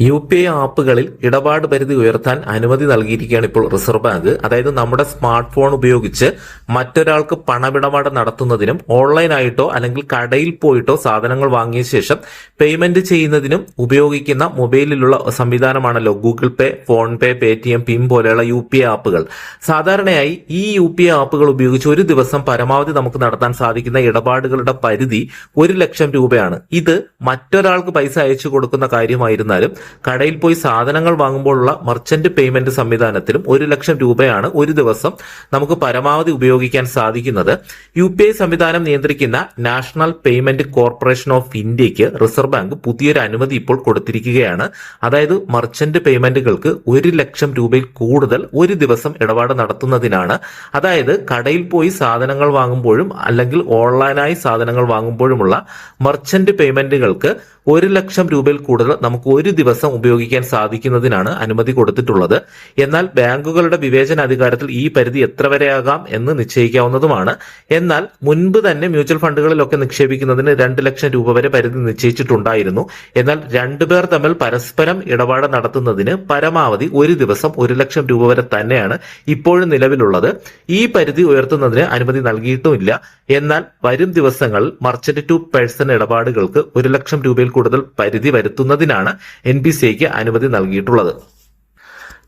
U P I ആപ്പുകളിൽ ഇടപാട് പരിധി ഉയർത്താൻ അനുമതി നൽകിയിരിക്കുകയാണ് ഇപ്പോൾ റിസർവ് ബാങ്ക്. അതായത് നമ്മുടെ സ്മാർട്ട് ഫോൺ ഉപയോഗിച്ച് മറ്റൊരാൾക്ക് പണമിടപാട് നടത്തുന്നതിനും ഓൺലൈനായിട്ടോ അല്ലെങ്കിൽ കടയിൽ പോയിട്ടോ സാധനങ്ങൾ വാങ്ങിയ ശേഷം പേയ്മെന്റ് ചെയ്യുന്നതിനും ഉപയോഗിക്കുന്ന മൊബൈലിലുള്ള സംവിധാനമാണല്ലോ Google Pay PhonePe Paytm പിം പോലെയുള്ള യു പി ഐ ആപ്പുകൾ. സാധാരണയായി ഈ യു പി ഐ ആപ്പുകൾ ഉപയോഗിച്ച് ഒരു ദിവസം പരമാവധി നമുക്ക് നടത്താൻ സാധിക്കുന്ന ഇടപാടുകളുടെ പരിധി ഒരു ലക്ഷം രൂപയാണ്. ഇത് മറ്റൊരാൾക്ക് പൈസ അയച്ചു കൊടുക്കുന്ന കാര്യമായിരുന്നാലും കടയിൽ പോയി സാധനങ്ങൾ വാങ്ങുമ്പോഴുള്ള മർച്ചന്റ് പേയ്മെന്റ് സംവിധാനത്തിലും ഒരു ലക്ഷം രൂപയാണ് ഒരു ദിവസം നമുക്ക് പരമാവധി ഉപയോഗിക്കാൻ സാധിക്കുന്നത്. യു പി ഐ സംവിധാനം നിയന്ത്രിക്കുന്ന നാഷണൽ പേയ്മെന്റ് കോർപ്പറേഷൻ ഓഫ് ഇന്ത്യയ്ക്ക് റിസർവ് ബാങ്ക് പുതിയൊരു അനുമതി ഇപ്പോൾ കൊടുത്തിരിക്കുകയാണ്. അതായത് മർച്ചന്റ് പേയ്മെന്റുകൾക്ക് ഒരു ലക്ഷം രൂപയിൽ കൂടുതൽ ഒരു ദിവസം ഇടപാട് നടത്തുന്നതിനാണ്. അതായത് കടയിൽ പോയി സാധനങ്ങൾ വാങ്ങുമ്പോഴും അല്ലെങ്കിൽ ഓൺലൈനായി സാധനങ്ങൾ വാങ്ങുമ്പോഴുമുള്ള മർച്ചന്റ് പേയ്മെന്റുകൾക്ക് ഒരു ലക്ഷം രൂപയിൽ കൂടുതൽ നമുക്ക് ഒരു ദിവസം ഉപയോഗിക്കാൻ സാധിക്കുന്നതിനാണ് അനുമതി കൊടുത്തിട്ടുള്ളത്. എന്നാൽ ബാങ്കുകളുടെ വിവേചന അധികാരത്തിൽ ഈ പരിധി എത്ര വരെയാകാം എന്ന് നിശ്ചയിക്കാവുന്നതുമാണ്. എന്നാൽ മുൻപ് തന്നെ മ്യൂച്വൽ ഫണ്ടുകളിലൊക്കെ നിക്ഷേപിക്കുന്നതിന് രണ്ട് ലക്ഷം രൂപ വരെ പരിധി നിശ്ചയിച്ചിട്ടുണ്ടായിരുന്നു. എന്നാൽ രണ്ടുപേർ തമ്മിൽ പരസ്പരം ഇടപാട് നടത്തുന്നതിന് പരമാവധി ഒരു ദിവസം ഒരു ലക്ഷം രൂപ വരെ തന്നെയാണ് ഇപ്പോഴും നിലവിലുള്ളത്. ഈ പരിധി ഉയർത്തുന്നതിന് അനുമതി നൽകിയിട്ടുമില്ല. എന്നാൽ വരും ദിവസങ്ങളിൽ മർച്ചന്റ് ടു പേഴ്സൺ ഇടപാടുകൾക്ക് ഒരു ലക്ഷം രൂപയിൽ കൂടുതൽ പരിധി വരുത്തുന്നതിനാണ് എൻ ബി സി ഐക്ക് അനുമതി നൽകിയിട്ടുള്ളത്.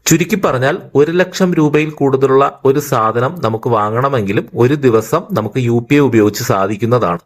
ചുരുക്കി പറഞ്ഞാൽ ഒരു ലക്ഷം രൂപയിൽ കൂടുതലുള്ള ഒരു സാധനം നമുക്ക് വാങ്ങണമെങ്കിലും ഒരു ദിവസം നമുക്ക് യു പി ഉപയോഗിച്ച് സാധിക്കുന്നതാണ്.